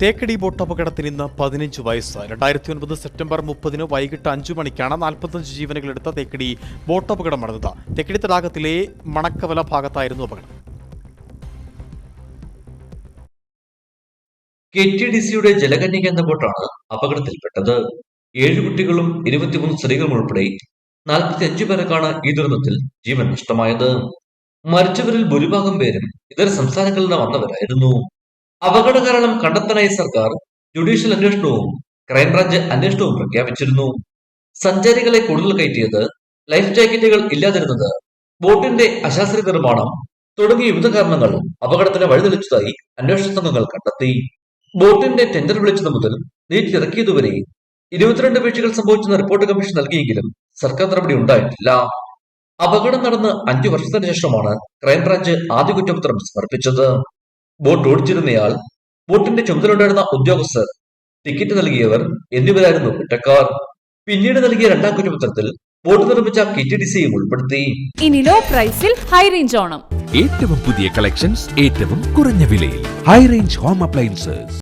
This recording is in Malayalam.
തേക്കടി ബോട്ട് അപകടത്തിൽ ഇന്ന് പതിനഞ്ച് വയസ്സ്. രണ്ടായിരത്തി ഒൻപത് സെപ്റ്റംബർ മുപ്പതിന് വൈകിട്ട് അഞ്ചു മണിക്കാണ് നാൽപ്പത്തഞ്ച് ജീവനുകളെടുത്ത തേക്കടി ബോട്ട് അപകടം നടന്നത്. തേക്കടി തടാകത്തിലെ മണക്കവല ഭാഗത്തായിരുന്നു അപകടം. കെ ടി ഡി സിയുടെ ജലകന്യക എന്ന ബോട്ടാണ് അപകടത്തിൽപ്പെട്ടത്. ഏഴ് കുട്ടികളും ഇരുപത്തിമൂന്ന് സ്ത്രീകളും ഉൾപ്പെടെ നാൽപ്പത്തി അഞ്ചു പേർക്കാണ് ഈ ദുരന്തത്തിൽ ജീവൻ നഷ്ടമായത്. മരിച്ചവരിൽ ഭൂരിഭാഗം പേരും ഇതര സംസ്ഥാനങ്ങളിൽ നിന്ന് വന്നവരായിരുന്നു. അപകട കാരണം കണ്ടെത്താനായി സർക്കാർ ജുഡീഷ്യൽ അന്വേഷണവും ക്രൈംബ്രാഞ്ച് അന്വേഷണവും പ്രഖ്യാപിച്ചിരുന്നു. സഞ്ചാരികളെ കൂടുതൽ കയറ്റിയത് ലൈഫ് ജാക്കറ്റുകൾ ഇല്ലാതിരുന്നത് ബോട്ടിന്റെ അശാസ്ത്രീയ നിർമ്മാണം തുടങ്ങിയ വിവിധ കാരണങ്ങൾ അപകടത്തിന് വഴിതെളിച്ചതായി അന്വേഷണ സംഘങ്ങൾ കണ്ടെത്തി. ബോട്ടിന്റെ ടെൻഡർ വിളിച്ചത് മുതൽ നീറ്റിറക്കിയതുവരെ ഇരുപത്തിരണ്ട് വീഴ്ചകൾ സംഭവിച്ചെന്ന റിപ്പോർട്ട് കമ്മീഷൻ നൽകിയെങ്കിലും സർക്കാർ നടപടി ഉണ്ടായിട്ടില്ല. അപകടം നടന്ന് അഞ്ചു വർഷത്തിന് ശേഷമാണ് ക്രൈംബ്രാഞ്ച് ആദ്യ കുറ്റപത്രം സമർപ്പിച്ചത്. ബോട്ട് ഓടിച്ചിരുന്നയാൾ ബോട്ടിന്റെ ചുമതലയുണ്ടായിരുന്ന ഉദ്യോഗസ്ഥർ ടിക്കറ്റ് നൽകിയവർ എന്നിവരായിരുന്നു കുറ്റക്കാർ. പിന്നീട് നൽകിയ രണ്ടാം കുറ്റപത്രത്തിൽ ബോട്ട് നിർമ്മിച്ച കെ ടി ഡി സിയും ഉൾപ്പെടുത്തി. ഇനി ലോ പ്രൈസിൽ ഹൈ റേഞ്ച് ഓണം. ഏറ്റവും പുതിയ കളക്ഷൻസ് ഏറ്റവും കുറഞ്ഞ വിലയിൽ. High range home appliances